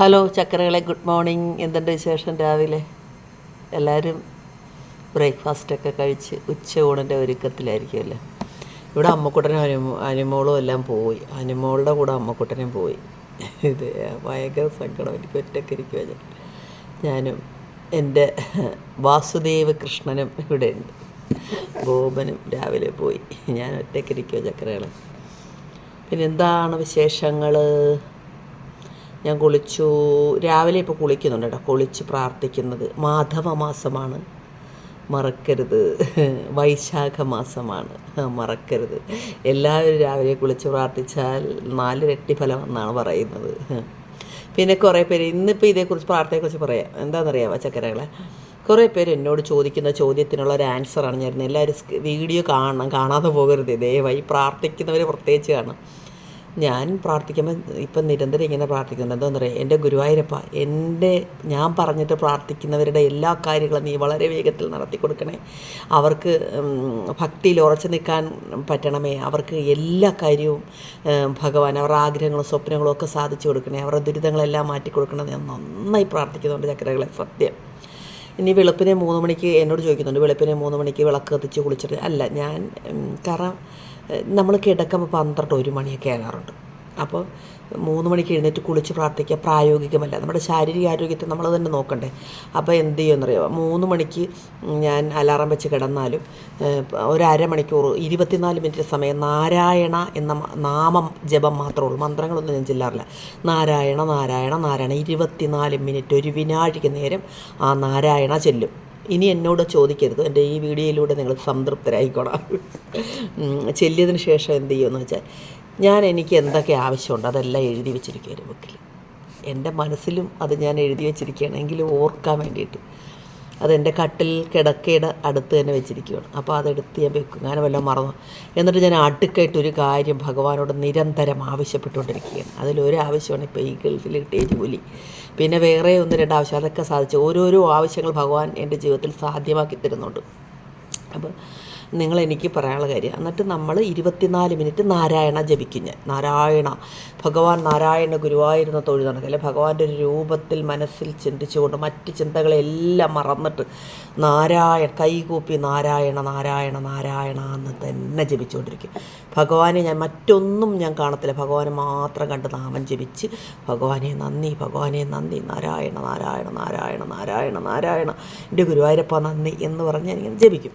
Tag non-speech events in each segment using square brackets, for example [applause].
Hello ചക്കരകളെ good morning. എന്തുണ്ട് വിശേഷം രാവിലെ? എല്ലാവരും ബ്രേക്ക്ഫാസ്റ്റൊക്കെ കഴിച്ച് ഉച്ച ഊണിന്റെ ഒരുക്കത്തിലായിരിക്കുമല്ലോ? ഇവിടെ അമ്മക്കുട്ടനും അനു അനുമോളും എല്ലാം പോയി. അനുമോളുടെ കൂടെ അമ്മക്കുട്ടനും പോയി. ഇത് ഭയങ്കര സങ്കടം. എനിക്ക് ഒറ്റയ്ക്ക് ഇരിക്കുക ഞാൻ. ഞാനും എന്റെ വാസുദേവ കൃഷ്ണനും ഇവിടെ ഉണ്ട്. ബോബനും രാവിലെ പോയി. ഞാൻ ഒറ്റക്കിരിക്കുക ചക്കരകളെ. പിന്നെ എന്താണ് വിശേഷങ്ങൾ ഞാൻ കുളിച്ചു. രാവിലെ ഇപ്പോൾ കുളിക്കുന്നുണ്ട് കേട്ടോ. കുളിച്ച് പ്രാർത്ഥിക്കുന്നത്. മാധവ മാസമാണ് മറക്കരുത്. വൈശാഖ മാസമാണ് മറക്കരുത്. എല്ലാവരും രാവിലെ കുളിച്ച് പ്രാർത്ഥിച്ചാൽ നാല് രട്ടി ഫലം എന്നാണ് പറയുന്നത് പിന്നെ കുറേ പേര് ഇന്നിപ്പോൾ ഇതേക്കുറിച്ച് പ്രാർത്ഥനയെക്കുറിച്ച് പറയാം. എന്താണെന്നറിയാമോ ചക്കരകളെ? കുറേ പേര് എന്നോട് ചോദിക്കുന്ന ചോദ്യത്തിനുള്ള ഒരു ആൻസറാണ് ഞാൻ എല്ലാവരും വീഡിയോ കാണണം. കാണാതെ പോകരുത്. ദയവായി പ്രാർത്ഥിക്കുന്നവർ പ്രത്യേകിച്ച് കാണണം. ഞാൻ പ്രാർത്ഥിക്കുമ്പോൾ ഇപ്പം നിരന്തരം ഇങ്ങനെ പ്രാർത്ഥിക്കുന്നുണ്ട് എന്താണെന്ന് പറയുക എന്റെ ഗുരുവായൂരപ്പ എന്റെ ഞാൻ പറഞ്ഞിട്ട് പ്രാർത്ഥിക്കുന്നവരുടെ എല്ലാ കാര്യങ്ങളും നീ വളരെ വേഗത്തിൽ നടത്തി കൊടുക്കണേ. അവർക്ക് ഭക്തിയിൽ ഉറച്ചു നിൽക്കാൻ പറ്റണമേ. അവർക്ക് എല്ലാ കാര്യവും ഭഗവാൻ അവരുടെ ആഗ്രഹങ്ങളും സ്വപ്നങ്ങളും ഒക്കെ സാധിച്ചു കൊടുക്കണേ. അവരുടെ ദുരിതങ്ങളെല്ലാം മാറ്റി കൊടുക്കണമെന്ന് ഞാൻ നന്നായി പ്രാർത്ഥിക്കുന്നുണ്ട് ചക്രകളെ സത്യം. ഇനി വെളുപ്പിനെ മൂന്ന് മണിക്ക് എന്നോട് ചോദിക്കുന്നുണ്ട് വെളുപ്പിനെ മൂന്ന് മണിക്ക് വിളക്ക് കത്തിച്ച് കുളിച്ചിട്ട്. അല്ല ഞാൻ കാരണം നമ്മൾ കിടക്കുമ്പോൾ പന്ത്രണ്ട് ഒരു മണിയൊക്കെ ആകാറുണ്ട്. അപ്പോൾ മൂന്ന് മണിക്ക് എഴുന്നേറ്റ് കുളിച്ച് പ്രാർത്ഥിക്കുക പ്രായോഗികമല്ല. നമ്മുടെ ശാരീരിക ആരോഗ്യത്തെ നമ്മൾ തന്നെ നോക്കണ്ടേ. അപ്പോൾ എന്ത് ചെയ്യുമെന്നറിയോ? മൂന്ന് മണിക്ക് ഞാൻ അലാറം വെച്ച് കിടന്നാലും ഒരു ഇരുപത്തിനാല് മിനിറ്റ് സമയം നാരായണ എന്ന നാമം ജപം മാത്രമേ ഉള്ളൂ. മന്ത്രങ്ങളൊന്നും ഞാൻ ചെല്ലാറില്ല. നാരായണ നാരായണ നാരായണ ഇരുപത്തിനാല് മിനിറ്റ് ഒരു വിനാഴിക്ക് നേരം ആ നാരായണ ചെല്ലും. ഇനി എന്നോട് ചോദിക്കരുത്. എന്റെ ഈ വീഡിയോയിലൂടെ നിങ്ങൾ സംതൃപ്തരായിക്കോണം ചെല്ലിയതിന് ശേഷം എന്ത് ചെയ്യുമെന്ന് വെച്ചാൽ ഞാൻ എനിക്ക് എന്തൊക്കെ ആവശ്യമുണ്ട് അതെല്ലാം എഴുതി വെച്ചിരിക്കും ബുക്കിൽ. എന്റെ മനസ്സിലും അത് ഞാൻ എഴുതി വെച്ചിരിക്കുകയാണെങ്കിൽ ഓർക്കാൻ വേണ്ടിയിട്ട്. അതെന്റെ കട്ടിൽ കിടക്കയുടെ അടുത്ത് തന്നെ വെച്ചിരിക്കുകയാണ്. അപ്പോൾ അതെടുത്ത് ഞാൻ വെക്കും. ഞാൻ വല്ലതും മറന്നു. എന്നിട്ട് ഞാൻ അടുക്കായിട്ട് ഒരു കാര്യം ഭഗവാനോട് നിരന്തരം ആവശ്യപ്പെട്ടുകൊണ്ടിരിക്കുകയാണ്. അതിലൊരു ആവശ്യമാണ് ഇപ്പോൾ ഈ ഗൾഫിൽ കിട്ടിയ ജോലി. പിന്നെ വേറെ ഒന്ന് രണ്ട് ആവശ്യം അതൊക്കെ സാധിച്ചു. ഓരോരോ ആവശ്യങ്ങൾ ഭഗവാൻ എന്റെ ജീവിതത്തിൽ സാധ്യമാക്കി തരുന്നുണ്ട്. അപ്പോൾ നിങ്ങൾ എനിക്ക് പറയാനുള്ള കാര്യം. എന്നിട്ട് നമ്മൾ ഇരുപത്തിനാല് മിനിറ്റ് നാരായണ ജപിക്കും ഞാൻ. നാരായണ. ഭഗവാൻ നാരായണ ഗുരുവായിരുന്ന തൊഴിൽ നടക്കുക അല്ലെ? ഭഗവാന്റെ ഒരു രൂപത്തിൽ മനസ്സിൽ ചിന്തിച്ചുകൊണ്ട് മറ്റ് ചിന്തകളെല്ലാം മറന്നിട്ട് നാരായണ കൈകൂപ്പി നാരായണ നാരായണ നാരായണ എന്ന് തന്നെ ജപിച്ചുകൊണ്ടിരിക്കും. ഭഗവാനെ ഞാൻ മറ്റൊന്നും ഞാൻ കാണത്തില്ല. ഭഗവാനെ മാത്രം കണ്ട് നാമം ജപിച്ച് ഭഗവാനെ നന്ദി ഭഗവാനെ നന്ദി നാരായണ നാരായണ നാരായണ നാരായണ നാരായണ. എന്റെ ഗുരുവായൂരപ്പ നന്ദി എന്ന് പറഞ്ഞ് ഞാനിങ്ങനെ ജപിക്കും.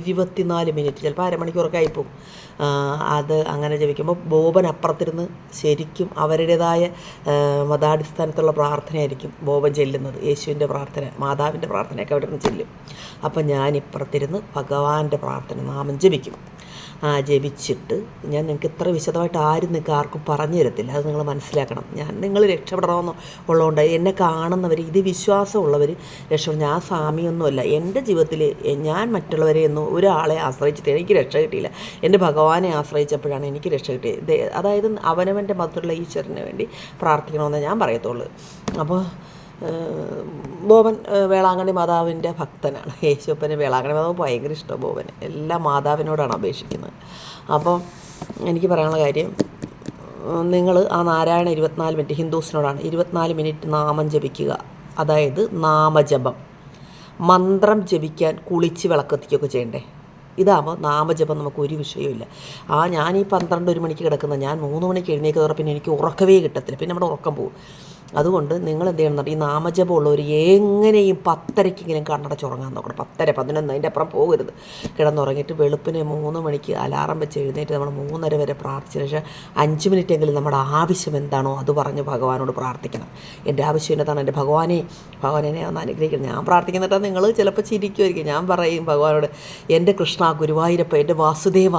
ഇരുപത്തിനാല് മിനിറ്റ് ചിലപ്പോൾ അരമണിക്കൂറൊക്കെ ആയിപ്പോവും ആ, അത് അങ്ങനെ ജപിക്കുമ്പോൾ ബോബൻ അപ്പുറത്തിരുന്ന് ശരിക്കും അവരുടേതായ മതാടിസ്ഥാനത്തുള്ള പ്രാർത്ഥനയായിരിക്കും ബോബൻ ചെല്ലുന്നത്. യേശുവിന്റെ പ്രാർത്ഥന മാതാവിന്റെ പ്രാർത്ഥനയൊക്കെ അവിടെ നിന്ന് ചെല്ലും. അപ്പം ഞാൻ ഇപ്പുറത്തിരുന്ന് ഭഗവാന്റെ പ്രാർത്ഥന നാമം ജപിക്കും. ആ ജപിച്ചിട്ട് ഞാൻ നിങ്ങൾക്ക് ഇത്ര വിശദമായിട്ട് ആരും നിങ്ങൾക്ക് ആർക്കും പറഞ്ഞു തരത്തില്ല. അത് നിങ്ങൾ മനസ്സിലാക്കണം. ഞാൻ നിങ്ങൾ രക്ഷപ്പെടണമെന്ന് ഉള്ളതുകൊണ്ട് എന്നെ കാണുന്നവർ ഇത് വിശ്വാസമുള്ളവർ രക്ഷപ്പെടും. ഞാൻ സ്വാമിയൊന്നുമല്ല. എന്റെ ജീവിതത്തിൽ ഞാൻ മറ്റുള്ളവരെ ഒന്നും ഒരാളെ ആശ്രയിച്ചിട്ട് എനിക്ക് രക്ഷ കിട്ടിയില്ല. എന്റെ ഭഗവാനെ ആശ്രയിച്ചപ്പോഴാണ് എനിക്ക് രക്ഷ കിട്ടിയത്. അതായത് അവനവന്റെ മതത്തിലുള്ള ഈശ്വരന് വേണ്ടി പ്രാർത്ഥിക്കണമെന്ന് ഞാൻ പറയത്തുള്ളൂ. അപ്പോൾ ബോബൻ വേളാങ്കണി വേളാങ്കണ്ണി മാതാവിന്റെ ഭക്തനാണ്. [laughs] യേശുപ്പന് വേളാങ്കണ്ണി മാതാവ് ഭയങ്കര ഇഷ്ടമാണ് ബോബന്. എല്ലാ മാതാവിനോടാണ് അപേക്ഷിക്കുന്നത്. അപ്പം എനിക്ക് പറയാനുള്ള കാര്യം നിങ്ങൾ ആ നാരായണ ഇരുപത്തിനാല് മിനിറ്റ് ഹിന്ദുസിനോടാണ് ഇരുപത്തിനാല് മിനിറ്റ് നാമം ജപിക്കുക. അതായത് നാമജപം. മന്ത്രം ജപിക്കാൻ കുളിച്ച് വിളക്കത്തിക്കൊക്കെ ചെയ്യണ്ടേ? ഇതാകുമ്പോൾ നാമജപം നമുക്ക് ഒരു വിഷയമില്ല ആ ഞാൻ ഈ പന്ത്രണ്ട് ഒരു മണിക്ക് കിടക്കുന്ന ഞാൻ മൂന്ന് മണിക്ക് എഴുന്നേൽക്കുക പിന്നെ എനിക്ക് ഉറക്കവേ കിട്ടത്തില്ല. പിന്നെ നമ്മുടെ ഉറക്കം പോകും അതുകൊണ്ട് നിങ്ങൾ എന്ത് ചെയ്യണം ഈ നാമജപമുള്ളവർ എങ്ങനെയും പത്തരയ്ക്കെങ്കിലും കണ്ണടച്ചുറങ്ങാൻ നോക്കണം. പത്തര പതിനൊന്ന് അതിന്റെ അപ്പുറം പോകരുത്. കിടന്നുറങ്ങിയിട്ട് വെളുപ്പിനെ മൂന്ന് മണിക്ക് അലാറം വെച്ച് എഴുന്നേറ്റ് നമ്മൾ മൂന്നര വരെ പ്രാർത്ഥിച്ച ശേഷം അഞ്ച് മിനിറ്റെങ്കിലും നമ്മുടെ ആവശ്യം എന്താണോ അത് പറഞ്ഞ് ഭഗവാനോട് പ്രാർത്ഥിക്കണം. എന്റെ ആവശ്യം എന്നതാണ്. എന്റെ ഭഗവാനെ ഭഗവാനെ ഒന്ന് അനുഗ്രഹിക്കണം. ഞാൻ പ്രാർത്ഥിക്കുന്നിട്ട് നിങ്ങൾ ചിലപ്പോൾ ചിരിക്കുമായിരിക്കും ഞാൻ പറയും ഭഗവാനോട് എന്റെ കൃഷ്ണ ഗുരുവായൂരപ്പ എന്റെ വാസുദേവ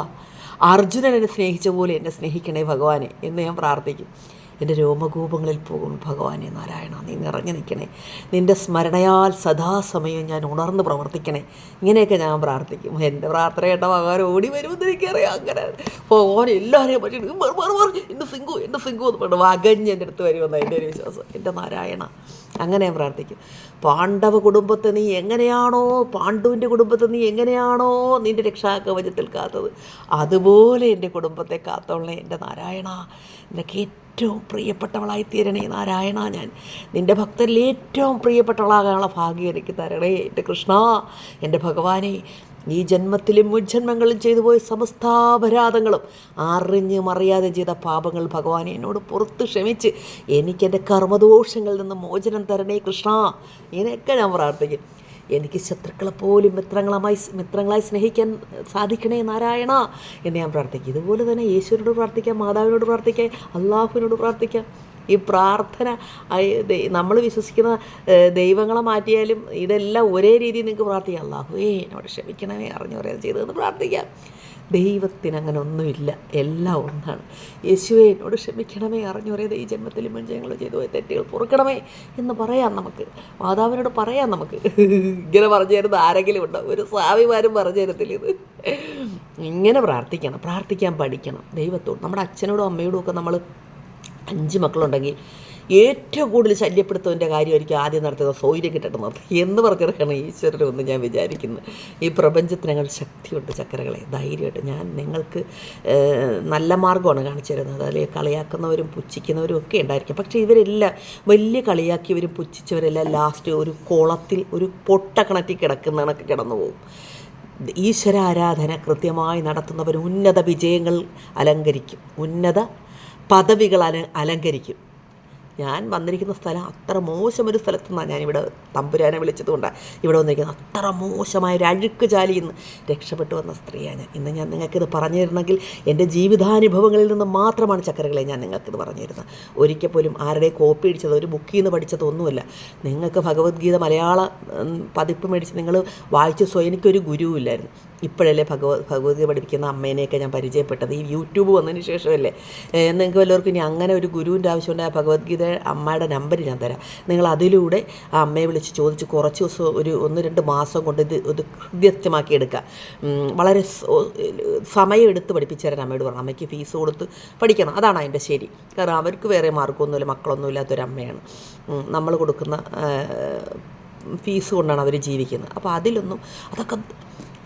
അർജുനൻ എന്നെ സ്നേഹിച്ച പോലെ എന്നെ സ്നേഹിക്കണേ ഭഗവാനെ എന്ന് ഞാൻ പ്രാർത്ഥിക്കും. എന്റെ രോമകൂപങ്ങളിൽ പോകും ഭഗവാനെ നാരായണ നീ നിറഞ്ഞു നിൽക്കണേ. നിന്റെ സ്മരണയാൽ സദാസമയം ഞാൻ ഉണർന്ന് പ്രവർത്തിക്കണേ. ഇങ്ങനെയൊക്കെ ഞാൻ പ്രാർത്ഥിക്കും. എന്റെ പ്രാർത്ഥന കേട്ട ഭഗവാൻ ഓടി വരുമെന്ന് എനിക്കറിയാം. അങ്ങനെ ഭഗവാൻ എല്ലാവരെയും പറ്റിയിട്ട് "മാറ്, മാറ്, മാറ്, എന്റെ സിംഗു എന്റെ സിംഗു എന്ന് പറഞ്ഞു വകഞ്ഞ് എന്റെ അടുത്ത് വരുമെന്ന് എന്റെ ഒരു വിശ്വാസം. എന്റെ നാരായണ. അങ്ങനെ ഞാൻ പ്രാർത്ഥിക്കും. പാണ്ഡവ കുടുംബത്തെ നീ എങ്ങനെയാണോ പാണ്ഡുവിന്റെ കുടുംബത്തെ നീ എങ്ങനെയാണോ നിന്റെ രക്ഷാകവചത്തിൽ കാത്തത്. അതുപോലെ എന്റെ കുടുംബത്തെ കാത്തോളെ എന്റെ നാരായണ. നിനക്ക് ഏറ്റവും പ്രിയപ്പെട്ടവളായി തീരണേ നാരായണ ഞാൻ. നിന്റെ ഭക്തരിൽ ഏറ്റവും പ്രിയപ്പെട്ടവളാകാനുള്ള ഭാഗ്യം എനിക്ക് തരണേ എന്റെ കൃഷ്ണ. എന്റെ ഭഗവാനെ ഈ ജന്മത്തിലും മുജ്ജന്മങ്ങളും ചെയ്തു പോയ സമസ്താപരാധങ്ങളും അറിഞ്ഞ് മറിയാതെ ചെയ്ത പാപങ്ങൾ ഭഗവാനെ എന്നോട് പുറത്ത് ക്ഷമിച്ച് എനിക്കെന്റെ കർമ്മദോഷങ്ങളിൽ നിന്ന് മോചനം തരണേ കൃഷ്ണ. ഇങ്ങനെയൊക്കെ ഞാൻ പ്രാർത്ഥിക്കും. എനിക്ക് ശത്രുക്കളെ പോലും മിത്രങ്ങളമായി മിത്രങ്ങളായി സ്നേഹിക്കാൻ സാധിക്കണേ നാരായണ എന്ന് ഞാൻ പ്രാർത്ഥിക്കും. ഇതുപോലെ തന്നെ യേശുവിനോട് പ്രാർത്ഥിക്കാം മാതാവിനോട് പ്രാർത്ഥിക്കാം അള്ളാഹുവിനോട് പ്രാർത്ഥിക്കാം. ഈ പ്രാർത്ഥന നമ്മൾ വിശ്വസിക്കുന്ന ദൈവങ്ങളെ മാറ്റിയാലും ഇതെല്ലാം ഒരേ രീതിയിൽ നിങ്ങൾക്ക് പ്രാർത്ഥിക്കാം. അള്ളാഹുവേ എന്നോട് ക്ഷമിക്കണമേ അറിഞ്ഞു പറയാൻ ചെയ്തതെന്ന് പ്രാർത്ഥിക്കാം. ദൈവത്തിന് അങ്ങനെ ഒന്നുമില്ല. എല്ലാം ഒന്നാണ്. യേശുവെ എന്നോട് ക്ഷമിക്കണമേ അറിഞ്ഞു പറയാതെ ഈ ജന്മത്തിൽ മുൻ ചെയ്തു പോയ തെറ്റുകൾ പൊറുക്കണമേ എന്ന് പറയാം നമുക്ക്. മാതാവിനോട് പറയാം നമുക്ക്. ഇങ്ങനെ പറഞ്ഞു തരുന്ന ആരെങ്കിലും ഉണ്ടോ? ഒരു സ്വാമിമാരും പറഞ്ഞു തരത്തില്ല ഇത്. ഇങ്ങനെ പ്രാർത്ഥിക്കണം പ്രാർത്ഥിക്കാൻ പഠിക്കണം. ദൈവത്തോട് നമ്മുടെ അച്ഛനോടും അമ്മയോടും ഒക്കെ നമ്മൾ അഞ്ച് മക്കളുണ്ടെങ്കിൽ ഏറ്റവും കൂടുതൽ ശല്യപ്പെടുത്തുന്നതിന്റെ കാര്യമായിരിക്കും ആദ്യം നടത്തുന്നത് സൗര്യം കിട്ടട്ടെ നടത്തുക എന്ന് പറഞ്ഞിറക്കണം ഈശ്വരനൊന്ന് ഞാൻ വിചാരിക്കുന്നു ഈ പ്രപഞ്ചത്തിനങ്ങൾ ശക്തിയുണ്ട് ചക്കരകളെ ധൈര്യമായിട്ട്. ഞാൻ നിങ്ങൾക്ക് നല്ല മാർഗമാണ് കാണിച്ചു തരുന്നത്. അല്ലെങ്കിൽ കളിയാക്കുന്നവരും പുച്ഛിക്കുന്നവരും ഒക്കെ ഉണ്ടായിരിക്കും. പക്ഷേ ഇവരെല്ലാം വലിയ കളിയാക്കിയവരും പുച്ഛിച്ചവരെല്ലാം ലാസ്റ്റ് ഒരു കുളത്തിൽ ഒരു പൊട്ടക്കിണറ്റിൽ കിടക്കുന്ന കണക്ക് കിടന്നു പോകും. ഈശ്വര ആരാധന കൃത്യമായി നടത്തുന്നവർ ഉന്നത വിജയങ്ങൾ അലങ്കരിക്കും. ഉന്നത പദവികൾ അല അലങ്കരിക്കും. ഞാൻ വന്നിരിക്കുന്ന സ്ഥലം അത്ര മോശമൊരു സ്ഥലത്തു നിന്നാണ് ഞാനിവിടെ തമ്പുരാനെ വിളിച്ചതുകൊണ്ടാണ് ഇവിടെ വന്നിരിക്കുന്നത്. അത്ര മോശമായ ഒരു അഴുക്ക് ചാലി നിന്ന് രക്ഷപ്പെട്ടു വന്ന സ്ത്രീയാണ് ഞാൻ. ഇന്ന് ഞാൻ നിങ്ങൾക്കിത് പറഞ്ഞു തരണമെങ്കിൽ എന്റെ ജീവിതാനുഭവങ്ങളിൽ നിന്ന് മാത്രമാണ് ചക്കരകളെ ഞാൻ നിങ്ങൾക്കിത് പറഞ്ഞു തരുന്നത് ഒരിക്കൽ പോലും ആരുടെ കോപ്പി അടിച്ചത് ഒരു ബുക്കിൽ നിന്ന് പഠിച്ചതൊന്നുമല്ല നിങ്ങൾക്ക് ഭഗവത്ഗീത മലയാള പതിപ്പ് മേടിച്ച് നിങ്ങൾ വായിച്ച് സ്വയം എനിക്കൊരു ഗുരുവില്ലായിരുന്നു ഇപ്പോഴല്ലേ ഭഗവത് ഭഗവത്ഗീത പഠിപ്പിക്കുന്ന അമ്മേനെയൊക്കെ ഞാൻ പരിചയപ്പെട്ടത്. ഈ യൂട്യൂബ് വന്നതിന് ശേഷമല്ലേ? നിങ്ങൾക്ക് വല്ലവർക്കും ഇനി അങ്ങനെ ഒരു ഗുരുവിന്റെ ആ ഭഗവത്ഗീത അമ്മയുടെ നമ്പർ ഞാൻ തരാം. നിങ്ങൾ അതിലൂടെ ആ അമ്മയെ വിളിച്ച് ചോദിച്ച് കുറച്ച് ദിവസം ഒരു ഒന്ന് രണ്ട് മാസം കൊണ്ട് ഇത് ഇത് ഹൃദ്യസ്ഥമാക്കി എടുക്കുക. വളരെ സമയം എടുത്ത് പഠിപ്പിച്ചു തരാൻ അമ്മയോട് പറഞ്ഞു അമ്മയ്ക്ക് ഫീസ് കൊടുത്ത് പഠിക്കണം. അതാണ് അതിന്റെ ശരി. കാരണം അവർക്ക് വേറെ മാർക്കൊന്നുമില്ല മക്കളൊന്നും ഇല്ലാത്തൊരമ്മയാണ് നമ്മൾ കൊടുക്കുന്ന ഫീസ് കൊണ്ടാണ് അവർ ജീവിക്കുന്നത്. അപ്പോൾ അതിലൊന്നും അതൊക്കെ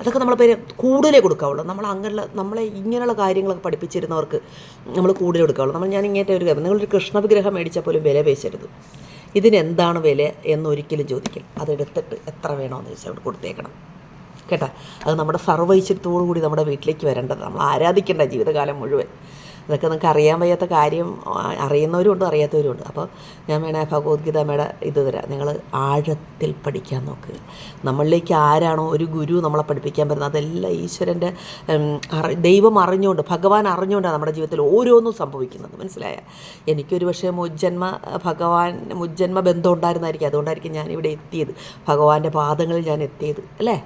അതൊക്കെ നമ്മളെ പേര് കൂടുതലേ കൊടുക്കാവുള്ളൂ. നമ്മൾ അങ്ങനെയുള്ള നമ്മളെ ഇങ്ങനെയുള്ള കാര്യങ്ങളൊക്കെ പഠിപ്പിച്ചിരുന്നവർക്ക് നമ്മൾ കൂടുതൽ കൊടുക്കാവുള്ളൂ. നമ്മൾ ഞാൻ ഇങ്ങനത്തെ ഒരു കാര്യം നിങ്ങളൊരു കൃഷ്ണവിഗ്രഹം മേടിച്ചാൽ പോലും വില പേശരുത്. ഇതിനെന്താണ് വില എന്നൊരിക്കലും ചോദിക്കൽ. അതെടുത്തിട്ട് എത്ര വേണമെന്ന് ചോദിച്ചാൽ അവിടെ കൊടുത്തേക്കണം. കേട്ടോ? അത് നമ്മുടെ സർവൈശ്വര്യത്തോടു കൂടി നമ്മുടെ വീട്ടിലേക്ക് വരേണ്ടത്. നമ്മൾ ആരാധിക്കേണ്ട ജീവിതകാലം മുഴുവൻ. അതൊക്കെ നിങ്ങൾക്ക് അറിയാൻ വയ്യാത്ത കാര്യം അറിയുന്നവരുമുണ്ട് അറിയുന്നവരും ഉണ്ട് അറിയാത്തവരും ഉണ്ട് അപ്പോൾ ഞാൻ വേണേൽ ഭഗവത്ഗീത അമ്മയുടെ ഇത് തരാം. നിങ്ങൾ ആഴത്തിൽ പഠിക്കാൻ നോക്കുക നമ്മളിലേക്ക് ആരാണോ ഒരു ഗുരു നമ്മളെ പഠിപ്പിക്കാൻ പറ്റുന്നത് അതെല്ലാം ഈശ്വരന്റെ ദൈവം അറിഞ്ഞുകൊണ്ട് ഭഗവാൻ അറിഞ്ഞുകൊണ്ടാണ് നമ്മുടെ ജീവിതത്തിൽ ഓരോന്നും സംഭവിക്കുന്നത്. മനസ്സിലായ? എനിക്കൊരു പക്ഷേ മുജ്ജന്മ ഭഗവാൻ മുജ്ജന്മ ബന്ധം ഉണ്ടായിരുന്നായിരിക്കും. അതുകൊണ്ടായിരിക്കും ഇവിടെ എത്തിയത്. ഭഗവാന്റെ പാദങ്ങളിൽ ഞാൻ എത്തിയത്. അല്ലേ?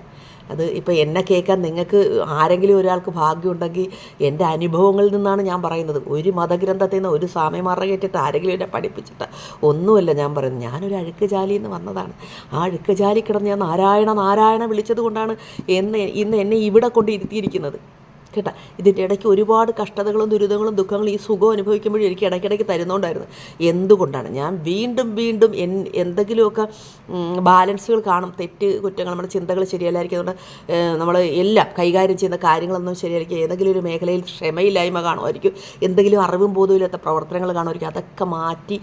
അത് ഇപ്പോൾ എന്നെ കേൾക്കാൻ നിങ്ങൾക്ക് ആരെങ്കിലും ഒരാൾക്ക് ഭാഗ്യമുണ്ടെങ്കിൽ എന്റെ അനുഭവങ്ങളിൽ നിന്നാണ് ഞാൻ പറയുന്നത്. ഒരു മതഗ്രന്ഥത്തിൽ നിന്ന് ഒരു സ്വാമിമാരുടെ കേട്ടിട്ട് ആരെങ്കിലും എന്നെ പഠിപ്പിച്ചിട്ട് ഒന്നുമല്ല ഞാൻ പറയുന്നത്. ഞാനൊരു അഴുക്ക് എന്ന് വന്നതാണ്. ആ അഴുക്ക് ജാലി കിടന്ന് ഞാൻ നാരായണ നാരായണ വിളിച്ചത് കൊണ്ടാണ് എന്ന് ഇന്ന് എന്നെ ഇവിടെ കൊണ്ട് ഇരുത്തിയിരിക്കുന്നത് കേട്ടാ. ഇതിന്റെ ഇടയ്ക്ക് ഒരുപാട് കഷ്ടതകളും ദുരിതങ്ങളും ദുഃഖങ്ങളും ഈ സുഖം അനുഭവിക്കുമ്പോഴും എനിക്ക് ഇടയ്ക്കിടയ്ക്ക് തരുന്നുണ്ടായിരുന്നു. എന്തുകൊണ്ടാണ്? ഞാൻ വീണ്ടും വീണ്ടും എൻ എന്തെങ്കിലുമൊക്കെ ബാലൻസുകൾ കാണും. തെറ്റ് കുറ്റങ്ങൾ നമ്മുടെ ചിന്തകൾ ശരിയല്ലായിരിക്കും. അതുകൊണ്ട് നമ്മൾ എല്ലാം കൈകാര്യം ചെയ്യുന്ന കാര്യങ്ങളൊന്നും ശരിയായിരിക്കും. ഏതെങ്കിലും ഒരു മേഖലയിൽ ക്ഷമയില്ലായ്മ കാണുമായിരിക്കും. എന്തെങ്കിലും അറിവും ബോധമില്ലാത്ത പ്രവർത്തനങ്ങൾ കാണുമായിരിക്കും. അതൊക്കെ മാറ്റി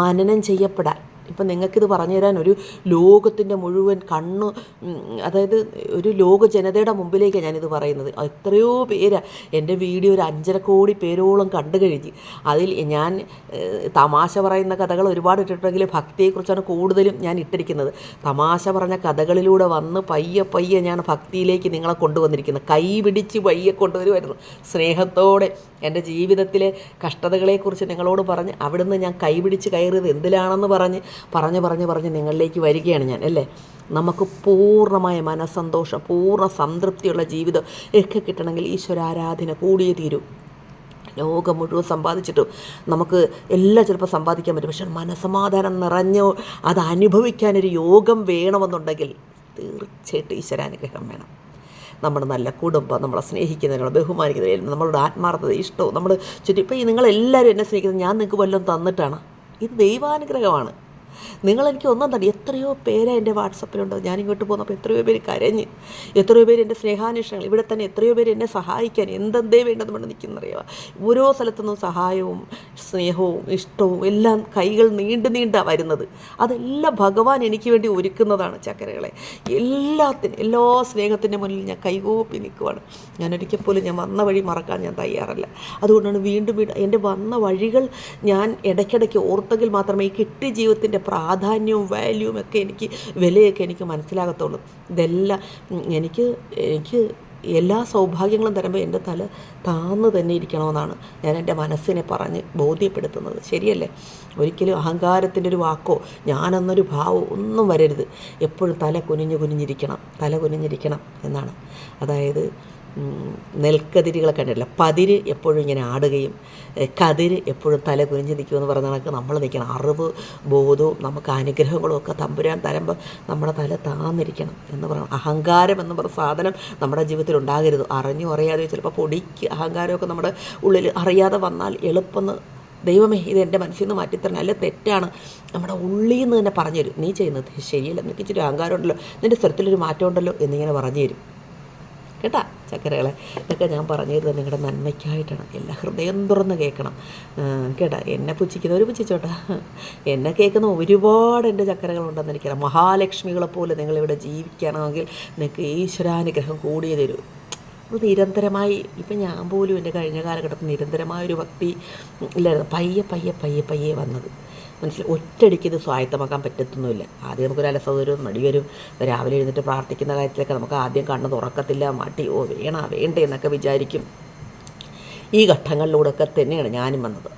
മനനം ചെയ്യപ്പെടാൻ. ഇപ്പം നിങ്ങൾക്കിത് പറഞ്ഞു തരാൻ ഒരു ലോകത്തിന്റെ മുഴുവൻ കണ്ണ് അതായത് ഒരു ലോക ജനതയുടെ മുമ്പിലേക്കാണ് ഞാനിത് പറയുന്നത്. എത്രയോ പേരാണ് എന്റെ വീഡിയോ ഒരു അഞ്ചര കോടി പേരോളം കണ്ടു കഴിഞ്ഞ്. അതിൽ ഞാൻ തമാശ പറയുന്ന കഥകൾ ഒരുപാട് ഇട്ടിട്ടുണ്ടെങ്കിൽ ഭക്തിയെക്കുറിച്ചാണ് കൂടുതലും ഞാൻ ഇട്ടിരിക്കുന്നത്. തമാശ പറഞ്ഞ കഥകളിലൂടെ വന്ന് പയ്യെ പയ്യെ ഞാൻ ഭക്തിയിലേക്ക് നിങ്ങളെ കൊണ്ടുവന്നിരിക്കുന്നത്. കൈ പിടിച്ച് പയ്യെ കൊണ്ടുവരുമായിരുന്നു. സ്നേഹത്തോടെ എന്റെ ജീവിതത്തിലെ കഷ്ടതകളെക്കുറിച്ച് നിങ്ങളോട് പറഞ്ഞ് അവിടുന്ന് ഞാൻ കൈപിടിച്ച് കയറിയത് എന്തിലാണെന്ന് പറഞ്ഞ് പറഞ്ഞ് പറഞ്ഞ് പറഞ്ഞ് നിങ്ങളിലേക്ക് വരികയാണ് ഞാൻ അല്ലേ? നമുക്ക് പൂർണമായ മനസ്സന്തോഷം പൂർണ സംതൃപ്തിയുള്ള ജീവിതം ഒക്കെ കിട്ടണമെങ്കിൽ ഈശ്വരാരാധന കൂടിയേ തീരൂ. ലോകം മുഴുവൻ സമ്പാദിച്ചിട്ടും നമുക്ക് എല്ലാം ചിലപ്പോൾ സമ്പാദിക്കാൻ പറ്റും. പക്ഷെ മനസമാധാനം നിറഞ്ഞ അത് അനുഭവിക്കാനൊരു യോഗം വേണമെന്നുണ്ടെങ്കിൽ തീർച്ചയായിട്ടും ഈശ്വരാനുഗ്രഹം വേണം. നമ്മൾ നല്ല കുടുംബം നമ്മളെ സ്നേഹിക്കുന്നതിനുള്ള ബഹുമാനിക്കുന്നതിൽ നമ്മളുടെ ആത്മാർത്ഥത ഇഷ്ടവും നമ്മൾ ചുറ്റി. ഇപ്പോൾ നിങ്ങളെല്ലാവരും എന്നെ സ്നേഹിക്കുന്നത് ഞാൻ നിങ്ങൾക്ക് വല്ലതും തന്നിട്ടാണ്. ഇത് ദൈവാനുഗ്രഹമാണ്. നിങ്ങൾ എനിക്ക് ഒന്നും തന്നെ എത്രയോ പേര് എന്റെ വാട്സപ്പിലുണ്ട്. ഞാൻ ഇങ്ങോട്ട് പോന്നപ്പോൾ എത്രയോ പേര് കരഞ്ഞ് എത്രയോ പേര് എന്റെ സ്നേഹാന്വേഷണങ്ങൾ ഇവിടെ തന്നെ എത്രയോ പേര് എന്നെ സഹായിക്കാൻ എന്തെന്തേ വേണ്ടത് കൊണ്ട് നിൽക്കുന്നറിയാം ഓരോ സ്ഥലത്തുനിന്നും സഹായവും സ്നേഹവും ഇഷ്ടവും എല്ലാം കൈകൾ നീണ്ടു നീണ്ടാണ് വരുന്നത്. അതെല്ലാം ഭഗവാൻ എനിക്ക് വേണ്ടി ഒരുക്കുന്നതാണ് ചക്കരകളെ. എല്ലാത്തിനും എല്ലാ സ്നേഹത്തിന്റെ മുന്നിൽ ഞാൻ കൈകൂപ്പി നിൽക്കുവാണ്. ഞാൻ ഒരിക്കൽ പോലും ഞാൻ വന്ന വഴി മറക്കാൻ ഞാൻ തയ്യാറല്ല. അതുകൊണ്ടാണ് വീണ്ടും വീണ്ടും എന്റെ വന്ന വഴികൾ ഞാൻ ഇടയ്ക്കിടയ്ക്ക് ഓർത്തെങ്കിൽ മാത്രമേ ഈ കിട്ടിയ ജീവിതത്തിന്റെ പ്രാധാന്യവും വാല്യൂവും ഒക്കെ എനിക്ക് വിലയൊക്കെ എനിക്ക് മനസ്സിലാകത്തുള്ളൂ. ഇതെല്ലാം എനിക്ക് എനിക്ക് എല്ലാ സൗഭാഗ്യങ്ങളും തരുമ്പോൾ എന്റെ തല താന്ന് തന്നെ ഇരിക്കണമെന്നാണ് ഞാൻ എന്റെ മനസ്സിനെ പറഞ്ഞ് ബോധ്യപ്പെടുത്തുന്നത്. ശരിയല്ലേ? ഒരിക്കലും അഹങ്കാരത്തിന്റെ ഒരു വാക്കോ ഞാനെന്നൊരു ഭാവോ ഒന്നും വരരുത്. എപ്പോഴും തല കുനിഞ്ഞു കുനിഞ്ഞിരിക്കണം തല കുനിഞ്ഞിരിക്കണം എന്നാണ്. അതായത് നെൽക്കതിരുകളെ കണ്ടിട്ടില്ല. പതിര് എപ്പോഴും ഇങ്ങനെ ആടുകയും കതിര് എപ്പോഴും തല കുനിഞ്ഞ് നിൽക്കുമെന്ന് പറഞ്ഞ കണക്ക് നമ്മൾ നിൽക്കണം. അറിവ് ബോധവും നമുക്ക് അനുഗ്രഹങ്ങളും ഒക്കെ തമ്പുരാൻ തരുമ്പോൾ നമ്മുടെ തല താന്നിരിക്കണം എന്ന് പറയണം. അഹങ്കാരം എന്ന് പറഞ്ഞ സാധനം നമ്മുടെ ജീവിതത്തിൽ ഉണ്ടാകരുത്. അറിഞ്ഞു അറിയാതെ ചിലപ്പോൾ പൊടിക്ക് അഹങ്കാരമൊക്കെ നമ്മുടെ ഉള്ളിൽ അറിയാതെ വന്നാൽ എളുപ്പം ദൈവമേ ഇത് എന്റെ മനസ്സിൽ നിന്ന് മാറ്റിത്തരണം. അല്ല തെറ്റാണ്. നമ്മുടെ ഉള്ളിൽ നിന്ന് തന്നെ പറഞ്ഞു തരും. നീ ചെയ്യുന്നത് ശരിയല്ല. നിനക്ക് ഇച്ചിരി അഹങ്കാരം ഉണ്ടല്ലോ നിന്റെ സ്ഥലത്തിലൊരു മാറ്റം ഉണ്ടല്ലോ എന്നിങ്ങനെ പറഞ്ഞു തരും. കേട്ടാ? ചക്കരകളെ ഇതൊക്കെ ഞാൻ പറഞ്ഞു തരുന്നത് നിങ്ങളുടെ നന്മയ്ക്കായിട്ടാണ്. എല്ലാ ഹൃദയം തുറന്ന് കേൾക്കണം. കേട്ടാ? എന്നെ പുച്ഛിക്കുന്നവർ പുച്ഛിച്ചോട്ടെ. എന്നെ കേൾക്കുന്ന ഒരുപാട് എന്റെ ചക്കരകളുണ്ടെന്ന് എനിക്കറിയാം. മഹാലക്ഷ്മികളെ പോലെ നിങ്ങളിവിടെ ജീവിക്കണമെങ്കിൽ നിങ്ങൾക്ക് ഈശ്വരാനുഗ്രഹം കൂടിയേ തരൂ അപ്പോൾ നിരന്തരമായി ഇപ്പം ഞാൻ പോലും എന്റെ കഴിഞ്ഞ കാലഘട്ടത്തിൽ നിരന്തരമായൊരു ഭക്തി ഇല്ലായിരുന്നു. പയ്യെ പയ്യെ പയ്യെ പയ്യെ വന്നത്. മനസ്സിൽ ഒറ്റടിക്ക് ഇത് സ്വായത്തമാക്കാൻ പറ്റത്തൊന്നുമില്ല. ആദ്യം നമുക്കൊരു അലസൗകര്യവും മടി വരും. രാവിലെ എഴുന്നേറ്റ് പ്രാർത്ഥിക്കുന്ന കാര്യത്തിലൊക്കെ നമുക്ക് ആദ്യം കണ്ണ് തുറക്കത്തില്ല മടി ഓ വേണ വേണ്ടേ എന്നൊക്കെ വിചാരിക്കും. ഈ ഘട്ടങ്ങളിലൂടെയൊക്കെ തന്നെയാണ് ഞാനും വന്നത്.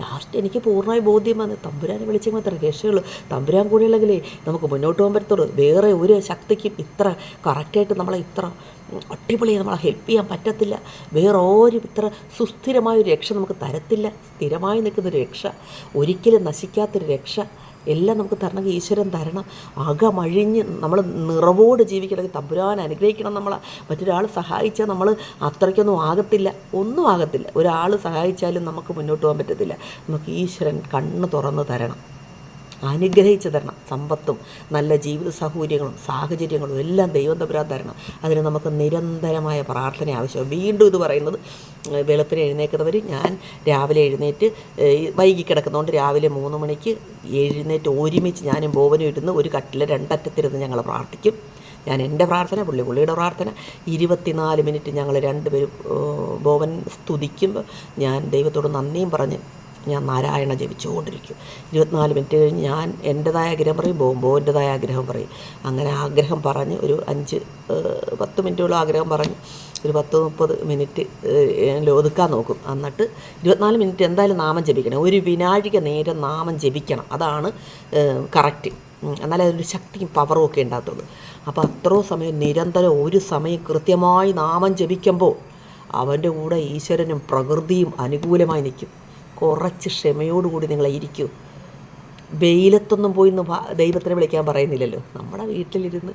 ലാസ്റ്റ് എനിക്ക് പൂർണമായി ബോധ്യം വന്ന് തമ്പുരാനെ വിളിച്ചെങ്കിൽ മാത്രമേ രക്ഷയുള്ളൂ. തമ്പുരാൻ കൂടെയുള്ളെങ്കിലേ നമുക്ക് മുന്നോട്ട് പോകാൻ പറ്റത്തുള്ളൂ. വേറെ ഒരു ശക്തിക്കും ഇത്ര കറക്റ്റായിട്ട് നമ്മളെ ഇത്ര ഉം, അടിപൊളിയായി നമ്മളെ ഹെൽപ്പ് ചെയ്യാൻ പറ്റത്തില്ല. വേറെ ഒരു ഇത്ര സുസ്ഥിരമായൊരു രക്ഷ നമുക്ക് തരത്തില്ല. സ്ഥിരമായി നിൽക്കുന്നൊരു രക്ഷ. ഒരിക്കലും നശിക്കാത്തൊരു രക്ഷ. എല്ലാം നമുക്ക് തരണമെങ്കിൽ ഈശ്വരൻ തരണം. അകമഴിഞ്ഞ് നമ്മൾ നിറവോട് ജീവിക്കണമെങ്കിൽ തമ്പുരാൻ അനുഗ്രഹിക്കണം നമ്മളെ. മറ്റൊരാൾ സഹായിച്ചാൽ നമ്മൾ അത്രയ്ക്കൊന്നും ആകത്തില്ല. ഒന്നും ആകത്തില്ല. ഒരാൾ സഹായിച്ചാലും നമുക്ക് മുന്നോട്ട് പോകാൻ പറ്റത്തില്ല. നമുക്ക് ഈശ്വരൻ കണ്ണ് തുറന്ന് തരണം. അനുഗ്രഹിച്ച് തരണം സമ്പത്തും നല്ല ജീവിത സൗകര്യങ്ങളും സാഹചര്യങ്ങളും എല്ലാം ദൈവം തമ്പുരാൻ തരണം. അതിന് നമുക്ക് നിരന്തരമായ പ്രാർത്ഥന ആവശ്യമാണ് വീണ്ടും ഇത് പറയുന്നത് വെളുപ്പിന് എഴുന്നേൽക്കുന്നവർ ഞാൻ രാവിലെ എഴുന്നേറ്റ് വൈകി കിടക്കുന്നതുകൊണ്ട് രാവിലെ മൂന്ന് മണിക്ക് എഴുന്നേറ്റ് ഒരുമിച്ച് ഞാനും ബോവനും ഇരുന്ന് ഒരു കട്ടിലെ രണ്ടറ്റത്തിരുന്ന് ഞങ്ങൾ പ്രാർത്ഥിക്കും. ഞാൻ എന്റെ പ്രാർത്ഥന പുള്ളി പുള്ളിയുടെ പ്രാർത്ഥന. ഇരുപത്തിനാല് മിനിറ്റ് ഞങ്ങൾ രണ്ടുപേരും ബോവൻ സ്തുതിക്കുമ്പോൾ ഞാൻ ദൈവത്തോട് നന്ദിയും പറഞ്ഞ് ഞാൻ നാരായണ ജപിച്ചുകൊണ്ടിരിക്കും. ഇരുപത്തിനാല് മിനിറ്റ് കഴിഞ്ഞ് ഞാൻ എന്റെതായ ആഗ്രഹം പറയും ബോംബോ എന്റെതായ ആഗ്രഹം പറയും. അങ്ങനെ ആഗ്രഹം പറഞ്ഞ് ഒരു അഞ്ച് പത്ത് മിനിറ്റോളം ആഗ്രഹം പറഞ്ഞ് ഒരു പത്ത് മുപ്പത് മിനിറ്റ് ഒതുക്കാൻ നോക്കും. എന്നിട്ട് ഇരുപത്തിനാല് മിനിറ്റ് എന്തായാലും നാമം ജപിക്കണം. ഒരു വിനാഴിക നേരം നാമം ജപിക്കണം. അതാണ് കറക്റ്റ് എന്നാലേ അതിന്റെ ശക്തിയും പവറും ഒക്കെ ഉണ്ടാകത്തുള്ളൂ. അപ്പോൾ അത്രയോ സമയം നിരന്തരം ഒരു സമയം കൃത്യമായി നാമം ജപിക്കുമ്പോൾ അവന്റെ കൂടെ ഈശ്വരനും പ്രകൃതിയും അനുകൂലമായി നിൽക്കും. കുറച്ച് ക്ഷമയോടുകൂടി നിങ്ങൾ ഇരിക്കൂ. വെയിലത്തൊന്നും പോയി ഇന്ന് ദൈവത്തിനെ വിളിക്കാൻ പറയുന്നില്ലല്ലോ. നമ്മുടെ വീട്ടിലിരുന്ന്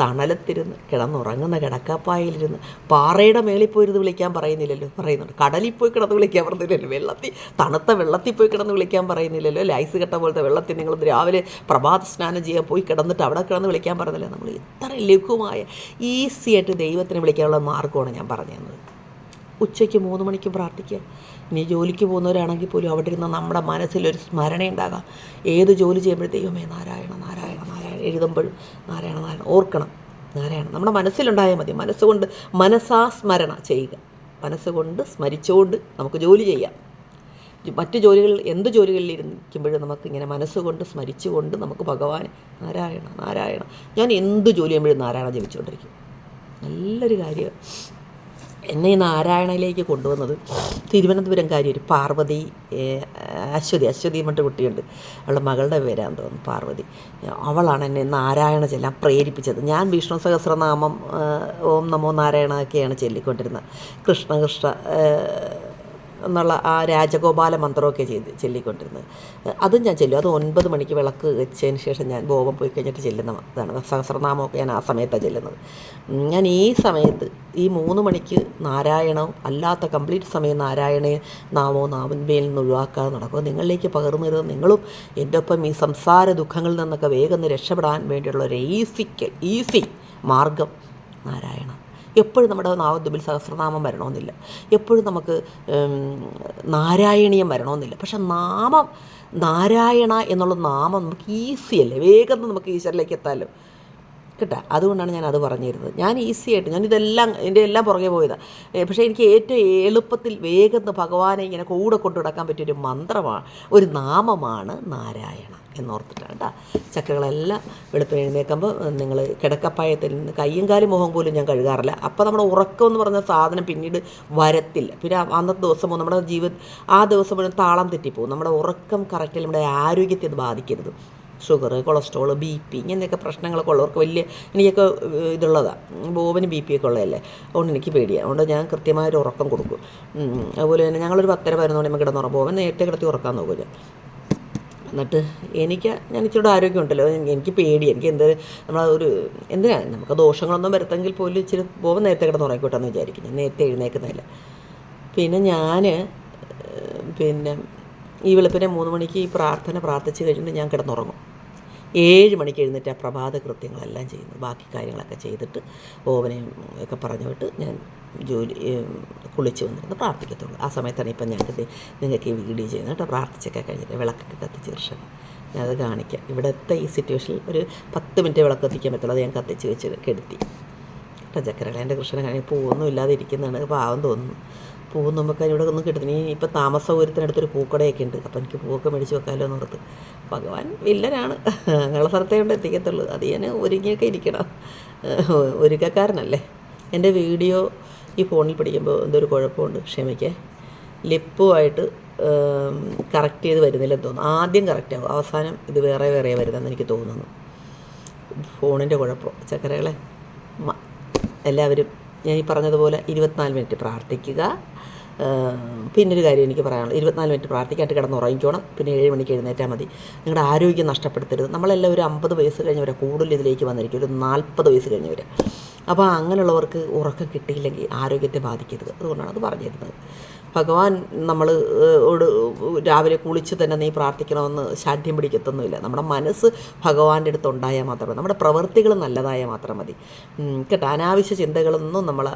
തണലത്തിരുന്ന് കിടന്നുറങ്ങുന്ന കിടക്കാപ്പായയിലിരുന്ന് പാറയുടെ മേളിൽ പോയിരുന്ന് വിളിക്കാൻ പറയുന്നില്ലല്ലോ. പറയുന്നുണ്ട്. കടലിൽ പോയി കിടന്ന് വിളിക്കാൻ പറയുന്നില്ലല്ലോ വെള്ളത്തിൽ തണുത്ത വെള്ളത്തിൽ പോയി കിടന്ന് വിളിക്കാൻ പറയുന്നില്ലല്ലോ. ലൈസ് കെട്ട പോലത്തെ വെള്ളത്തിൽ നിങ്ങൾ രാവിലെ പ്രഭാത സ്നാനം ചെയ്യാൻ പോയി കിടന്നിട്ട് അവിടെ കിടന്ന് വിളിക്കാൻ പറഞ്ഞില്ല? നമ്മൾ ഇത്ര ലഘുമായ ഈസിയായിട്ട് ദൈവത്തിനെ വിളിക്കാനുള്ള മാർഗമാണ് ഞാൻ പറഞ്ഞു തന്നത് ഉച്ചയ്ക്ക് മൂന്ന് മണിക്ക് പ്രാർത്ഥിക്കുക. ഇനി ജോലിക്ക് പോകുന്നവരാണെങ്കിൽ പോലും അവിടെ ഇരുന്ന് നമ്മുടെ മനസ്സിലൊരു സ്മരണ ഉണ്ടാകാം. ഏത് ജോലി ചെയ്യുമ്പോഴും ദൈവമേ നാരായണ നാരായണ നാരായണ. എഴുതുമ്പോഴും നാരായണ നാരായണ. ഓർക്കണം നാരായണ. നമ്മുടെ മനസ്സിലുണ്ടായാൽ മതി. മനസ്സുകൊണ്ട് മനസ്സാ സ്മരണ ചെയ്യുക. മനസ്സുകൊണ്ട് സ്മരിച്ചുകൊണ്ട് നമുക്ക് ജോലി ചെയ്യാം. മറ്റു ജോലികൾ എന്ത് ജോലികളിൽ ഇരിക്കുമ്പോഴും നമുക്ക് ഇങ്ങനെ മനസ്സുകൊണ്ട് സ്മരിച്ചുകൊണ്ട് നമുക്ക് ഭഗവാൻ നാരായണ നാരായണ. ഞാൻ എന്ത് ജോലി ചെയ്യുമ്പോഴും നാരായണ ജപിച്ചുകൊണ്ടിരിക്കും. നല്ലൊരു കാര്യം. എന്നെ ഈ നാരായണയിലേക്ക് കൊണ്ടുവന്നത് തിരുവനന്തപുരംകാരി ഒരു പാർവതി അശ്വതി അശ്വതി പറഞ്ഞ കുട്ടിയുണ്ട്. അവളുടെ മകളുടെ പേരാന്ന് തോന്നുന്നു പാർവതി. അവളാണ് എന്നെ നാരായണ ചെല്ലാൻ പ്രേരിപ്പിച്ചത്. ഞാൻ വിഷ്ണു സഹസ്രനാമം ഓം നമോ നാരായണ ഒക്കെയാണ് ചൊല്ലിക്കൊണ്ടിരുന്നത്. കൃഷ്ണ എന്നുള്ള ആ രാജഗോപാല മന്ത്രമൊക്കെ ചെയ്ത് ചൊല്ലിക്കൊണ്ടിരുന്നത്. അതും ഞാൻ ചെല്ലും. അത് ഒൻപത് മണിക്ക് വിളക്ക് വെച്ചതിന് ശേഷം ഞാൻ ബോബം പോയി കഴിഞ്ഞിട്ട് ചെല്ലുന്ന ഇതാണ്. സഹസ്രനാമമൊക്കെ ഞാൻ ആ സമയത്താണ് ചെല്ലുന്നത്. ഞാൻ ഈ സമയത്ത് ഈ മൂന്ന് മണിക്ക് നാരായണവും അല്ലാത്ത കംപ്ലീറ്റ് സമയം നാരായണ നാമോ നാമൻപേൽ നിന്ന് ഒഴിവാക്കാതെ നടക്കും. നിങ്ങളിലേക്ക് പകർന്നു തരുന്നത് നിങ്ങളും എന്റെ ഒപ്പം ഈ സംസാര ദുഃഖങ്ങളിൽ നിന്നൊക്കെ വേഗം രക്ഷപ്പെടാൻ വേണ്ടിയുള്ള ഒരു ഈസിക്കൽ ഈസി മാർഗം നാരായണ. എപ്പോഴും നമ്മുടെ നാവദ്വീപിൽ സഹസ്രനാമം വരണമെന്നില്ല. എപ്പോഴും നമുക്ക് നാരായണീയം വരണമെന്നില്ല. പക്ഷെ നാമം നാരായണ എന്നുള്ള നാമം നമുക്ക് ഈസിയല്ലേ വേഗം നമുക്ക് ഈശ്വരിലേക്ക് എത്താമല്ലോ കേട്ടോ? അതുകൊണ്ടാണ് ഞാൻ അത് പറഞ്ഞിരുന്നത്. ഞാൻ ഈസി ആയിട്ട് ഞാൻ ഇതെല്ലാം എന്റെ എല്ലാം പുറകെ പോയതാണ് പക്ഷേ എനിക്ക് ഏറ്റവും എളുപ്പത്തിൽ വേഗം ഭഗവാനെ ഇങ്ങനെ കൂടെ കൊണ്ടു നടക്കാൻ പറ്റിയൊരു മന്ത്രമാണ് ഒരു നാമമാണ് നാരായണ. എന്നോർത്തിട്ടാണ് കേട്ടോ ചക്കകളെല്ലാം വെളുപ്പിന് എഴുന്നേൽക്കുമ്പോൾ നിങ്ങൾ കിടക്കപ്പായത്തിൽ നിന്ന് കയ്യും കാലും മുഖം പോലും ഞാൻ കഴുകാറില്ല. അപ്പോൾ നമ്മുടെ ഉറക്കം എന്ന് പറഞ്ഞ സാധനം പിന്നീട് വരത്തില്ല. പിന്നെ അന്നത്തെ ദിവസം നമ്മുടെ ജീവിത ആ ദിവസം മുഴുവൻ താളം തെറ്റിപ്പോകും. നമ്മുടെ ഉറക്കം കറക്റ്റിൽ നമ്മുടെ ആരോഗ്യത്തെ അത് ബാധിക്കരുത്. ഷുഗർ കൊളസ്ട്രോൾ ബി പി ഇങ്ങനെയൊക്കെ പ്രശ്നങ്ങളൊക്കെ ഉള്ളവർക്ക് വലിയ എനിക്കൊക്കെ ഇതുള്ളതാണ് ബോബന് ബി പി ഒക്കെ ഉള്ളതല്ലേ? അതുകൊണ്ട് എനിക്ക് പേടിയാണ് അതുകൊണ്ട് ഞാൻ കൃത്യമായൊരു ഉറക്കം കൊടുക്കും. അതുപോലെ തന്നെ ഞങ്ങളൊരു പത്തര പതിനൊന്ന് മണിയുമ്പോൾ കിടന്നുറങ്ങും. ബോബൻ നേരത്തെ കിടത്തി ഉറക്കാൻ നോക്കും ഞാൻ. എന്നിട്ട് എനിക്ക് ഞാൻ ഇച്ചിരി ആരോഗ്യം ഉണ്ടല്ലോ എനിക്ക് പേടി എനിക്ക് എന്ത് നമ്മൾ ഒരു എന്തിനാ നമുക്ക് ദോഷങ്ങളൊന്നും വരുത്തെങ്കിൽ പോലും ഇച്ചിരി പോകുമ്പോൾ നേരത്തെ കിടന്ന് ഉറങ്ങിക്കോട്ടെ എന്ന് വിചാരിക്കും. ഞാൻ നേരത്തെ എഴുന്നേക്കുന്നില്ല പിന്നെ ഞാൻ പിന്നെ ഈ വെളുപ്പിനെ മൂന്ന് മണിക്ക് ഈ പ്രാർത്ഥന പ്രാർത്ഥിച്ച് കഴിഞ്ഞിട്ട് ഞാൻ കിടന്നുറങ്ങും. ഏഴ് മണിക്ക് എഴുന്നേറ്റ് ആ പ്രഭാത കൃത്യങ്ങളെല്ലാം ചെയ്യുന്നു. ബാക്കി കാര്യങ്ങളൊക്കെ ചെയ്തിട്ട് ഓവനെയും ഒക്കെ പറഞ്ഞു വിട്ട് ഞാൻ ജോലി കുളിച്ച് വന്നിരുന്ന് പ്രാർത്ഥിക്കത്തുള്ളൂ. ആ സമയത്താണ് ഇപ്പം ഞങ്ങൾക്ക് നിങ്ങൾക്ക് ഈ വീഡിയോ ചെയ്യുന്നത് കേട്ടോ. പ്രാർത്ഥിച്ചൊക്കെ കഴിഞ്ഞിട്ട് വിളക്കൊക്കെ കത്തിച്ച് കൃഷ്ണൻ ഞാനത് കാണിക്കാം. ഇവിടുത്തെ ഈ സിറ്റുവേഷനിൽ ഒരു പത്ത് മിനിറ്റ് വിളക്ക് കത്തിക്കാൻ പറ്റുള്ളൂ അത് ഞാൻ കത്തിച്ച് വെച്ച് കെടുത്തി. കേട്ടോ ചക്കരകളെ എന്റെ കൃഷ്ണനെ കാണി പൂവൊന്നും ഇല്ലാതെ ഇരിക്കുന്നതാണ് പാവം തോന്നുന്നു. പൂവ് നമുക്ക് ഇവിടെ ഒന്നും കിട്ടുന്നു ഇനി ഇപ്പം താമസ സൗകര്യത്തിനടുത്തൊരു പൂക്കടയൊക്കെ ഉണ്ട് അപ്പോൾ എനിക്ക് പൂവൊക്കെ മേടിച്ച് വെക്കാമല്ലോ എന്ന് ഓർത്ത്. ഭഗവാൻ വില്ലനാണ്. അങ്ങനെയുള്ള സ്ഥലത്തേ കൊണ്ട് എത്തിക്കത്തുള്ളൂ. അത് ഞാൻ ഒരുങ്ങിയൊക്കെ ഇരിക്കണം. ഒരുക്കക്കാരനല്ലേ. എന്റെ വീഡിയോ ഈ ഫോണിൽ പിടിക്കുമ്പോൾ എന്തൊരു കുഴപ്പമുണ്ട്? ക്ഷമിക്കേ. ലിപ്പുമായിട്ട് കറക്റ്റ് ചെയ്ത് വരുന്നില്ലെന്ന് തോന്നുന്നു. ആദ്യം കറക്റ്റ് ആവും. അവസാനം ഇത് വേറെ വേറെ വരുന്നതെന്ന് എനിക്ക് തോന്നുന്നു. ഫോണിന്റെ കുഴപ്പം. ചക്കരകളെ എല്ലാവരും ഞാൻ ഈ പറഞ്ഞതുപോലെ ഇരുപത്തിനാല് മിനിറ്റ് പ്രാർത്ഥിക്കുക. പിന്നൊരു കാര്യം എനിക്ക് പറയാനുള്ളത്. ഇരുപത്തിനാല് മിനിറ്റ് പ്രാർത്ഥിക്കാനായിട്ട് കിടന്ന് ഉറങ്ങിക്കോണം. പിന്നെ ഏഴ് മണിക്ക് എഴുന്നേറ്റാൽ മതി. നിങ്ങളുടെ ആരോഗ്യം നഷ്ടപ്പെടുത്തരുത്. നമ്മളെല്ലാം ഒരു അമ്പത് വയസ്സ് കഴിഞ്ഞവരെ. കൂടുതൽ ഇതിലേക്ക് വന്നിരിക്കും. ഒരു നാൽപ്പത് വയസ്സ് കഴിഞ്ഞവർ അപ്പോൾ അങ്ങനെയുള്ളവർക്ക് ഉറക്കം കിട്ടിയില്ലെങ്കിൽ ആരോഗ്യത്തെ ബാധിക്കരുത്. അതുകൊണ്ടാണ് അത് പറഞ്ഞു തരുന്നത് ഭഗവാൻ നമ്മൾ ഓട് രാവിലെ കുളിച്ച് തന്നെ നീ പ്രാർത്ഥിക്കണമെന്ന് ശാഠ്യം പിടിക്കത്തൊന്നുമില്ല. നമ്മുടെ മനസ്സ് ഭഗവാന്റെ അടുത്ത് ഉണ്ടായാൽ മാത്രം മതി. നമ്മുടെ പ്രവൃത്തികൾ നല്ലതായാൽ മാത്രം മതി. കേട്ടോ? അനാവശ്യ ചിന്തകളൊന്നും നമ്മൾ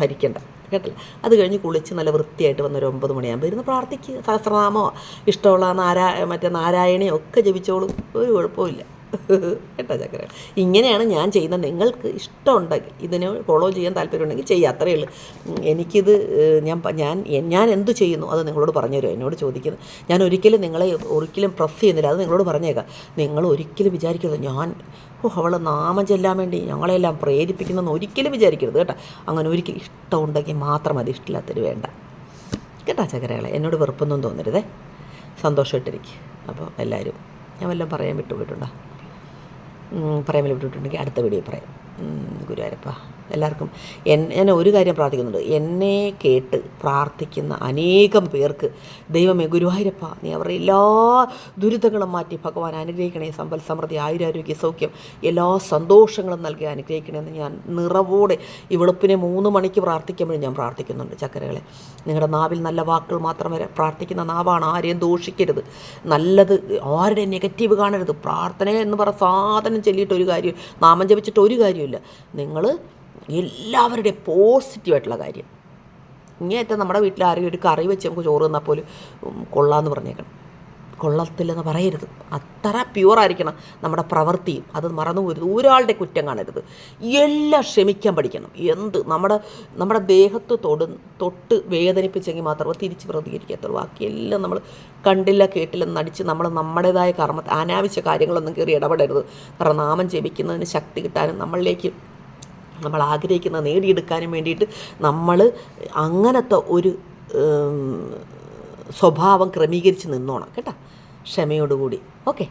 ഭരിക്കേണ്ട. കേട്ടില്ല? അത് കഴിഞ്ഞ് കുളിച്ച് നല്ല വൃത്തിയായിട്ട് വന്നൊരു ഒമ്പത് മണിയാകുമ്പോൾ ഇരുന്ന് പ്രാർത്ഥിക്കുക സഹസ്രനാമോ? ഇഷ്ടമുള്ള നാരായ മറ്റേ നാരായണിയോ ഒക്കെ ജപിച്ചോളൂ. ഒരു കുഴപ്പമില്ല കേട്ടോ ചക്കര. ഇങ്ങനെയാണ് ഞാൻ ചെയ്യുന്നത്. നിങ്ങൾക്ക് ഇഷ്ടമുണ്ടെങ്കിൽ ഇതിനെ ഫോളോ ചെയ്യാൻ താല്പര്യമുണ്ടെങ്കിൽ ചെയ്യുക അത്രയേ ഉള്ളൂ. എനിക്കിത് ഞാൻ ഞാൻ ഞാൻ എന്ത് ചെയ്യുന്നു? അത് നിങ്ങളോട് പറഞ്ഞു തരുമോ? എന്നോട് ചോദിക്കുന്നു. ഞാൻ ഒരിക്കലും നിങ്ങളെ ഒരിക്കലും പ്രസ് ചെയ്യുന്നില്ല. അത് നിങ്ങളോട് പറഞ്ഞേക്കാം. നിങ്ങൾ ഒരിക്കലും വിചാരിക്കരുത്. ഞാൻ ഓ അവൾ നാമം ചെല്ലാൻ വേണ്ടി ഞങ്ങളെല്ലാം പ്രേരിപ്പിക്കുന്നെന്ന് ഒരിക്കലും വിചാരിക്കരുത് കേട്ടോ. അങ്ങനെ ഒരിക്കലും ഇഷ്ടമുണ്ടെങ്കിൽ മാത്രം അത് ഇഷ്ടമില്ലാത്തൊരു വേണ്ട. കേട്ടോ ചക്കരകളെ? എന്നോട് വെറുപ്പൊന്നും തോന്നരുതേ. സന്തോഷമായിട്ടിരിക്കും. അപ്പോൾ എല്ലാവരും ഞാൻ വല്ലതും പറയാൻ വിട്ടുപോയിട്ടുണ്ടോ? പറയാൻ വേണ്ടി വിട്ടിട്ടുണ്ടെങ്കിൽ അടുത്ത വീഡിയോ പറയാം. ഗുരുവായൂരപ്പ. എല്ലാവർക്കും. ഞാൻ ഒരു കാര്യം പ്രാർത്ഥിക്കുന്നുണ്ട്. എന്നെ കേട്ട് പ്രാർത്ഥിക്കുന്ന അനേകം പേർക്ക് ദൈവമേ ഗുരുവായൂരപ്പ നീ അവരുടെ എല്ലാ ദുരിതങ്ങളും മാറ്റി ഭഗവാൻ അനുഗ്രഹിക്കണേ. സമ്പൽ സമൃദ്ധി ആയുരാരോഗ്യ സൗഖ്യം എല്ലാ സന്തോഷങ്ങളും നൽകി അനുഗ്രഹിക്കണേ എന്ന് ഞാൻ നിറവോടെ ഈ വെളുപ്പിനെ മൂന്ന് മണിക്ക് പ്രാർത്ഥിക്കുമ്പോഴും ഞാൻ പ്രാർത്ഥിക്കുന്നുണ്ട്. ചക്കരകളെ നിങ്ങളുടെ നാവിൽ നല്ല വാക്കുകൾ മാത്രം വരെ പ്രാർത്ഥിക്കുന്ന നാവാണ്. ആരെയും ദൂഷിക്കരുത്. നല്ലത് ആരുടെ നെഗറ്റീവ് കാണരുത്. പ്രാർത്ഥന എന്ന് പറഞ്ഞ സാധനം ചൊല്ലിയിട്ട് ഒരു കാര്യം നാമം ജപിച്ചിട്ട് ഒരു കാര്യമില്ല നിങ്ങൾ എല്ലാവരുടെയും പോസിറ്റീവായിട്ടുള്ള കാര്യം. ഇങ്ങേറ്റം നമ്മുടെ വീട്ടിൽ ആരെങ്കിലും ഒരു കറി വെച്ച് നമുക്ക് ചോറ് തന്നാൽ പോലും കൊള്ളാമെന്ന് പറഞ്ഞേക്കണം. കൊള്ളത്തില്ലെന്ന് പറയരുത്. അത്ര പ്യുവറായിരിക്കണം നമ്മുടെ പ്രവൃത്തിയും. അത് മറന്നു പോരുത്. ഒരാളുടെ കുറ്റം കാണരുത്. എല്ലാം ക്ഷമിക്കാൻ പഠിക്കണം. എന്ത് നമ്മുടെ നമ്മുടെ ദേഹത്ത് തൊട് തൊട്ട് വേദനിപ്പിച്ചെങ്കിൽ മാത്രമേ തിരിച്ച് പ്രതികരിക്കത്തുള്ളൂ. ബാക്കിയെല്ലാം നമ്മൾ കണ്ടില്ല കേട്ടില്ല നടിച്ച് നമ്മൾ നമ്മുടേതായ കർമ്മ അനാവശ്യ കാര്യങ്ങളൊന്നും കയറി ഇടപെടരുത്. കാരണം നാമം ജപിക്കുന്നതിന് ശക്തി കിട്ടാനും നമ്മളിലേക്ക് നമ്മൾ ആഗ്രഹിക്കുന്ന നേടിയെടുക്കാനും വേണ്ടിയിട്ട് നമ്മൾ അങ്ങനത്തെ ഒരു സ്വഭാവം ക്രമീകരിച്ച് നിന്നോണം കേട്ടോ? ക്ഷമയോടുകൂടി. ഓക്കെ.